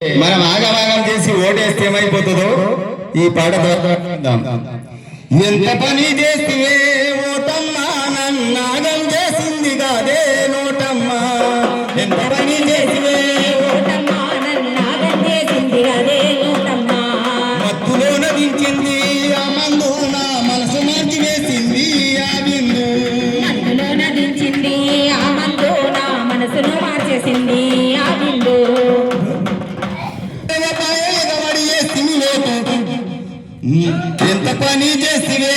మనం ఆగమాగం చేసి ఓటేస్తే ఏమైపోతుందో ఈ పాట ఎంత పని చేస్తే ఓటమ్మా నన్నాగం చేసింది కాదే నోటమ్మా. ఎంత ఎంత పని చేసివే.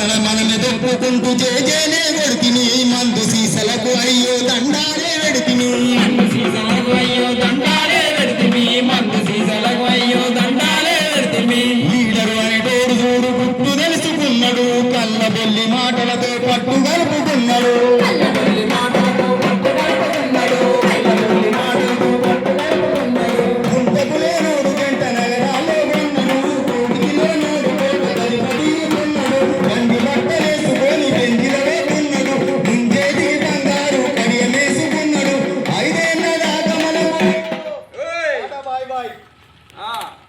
మన మనల్ని దొప్పుకుంటూ జేజేలే కొడుకుని మందు సీసలకు అయ్యో దండాలే వెడితిని మందు సీసాలకు అయ్యో దండాలే మందు సీసాలకు అయ్యో దండాలే పెడితిమి లీడరు అని డోరు చూడు గుట్టు తెలుసుకున్నాడు. కళ్ళ బొల్లి మాటలతో పట్టు గలుపుకున్నాడు હોય હા.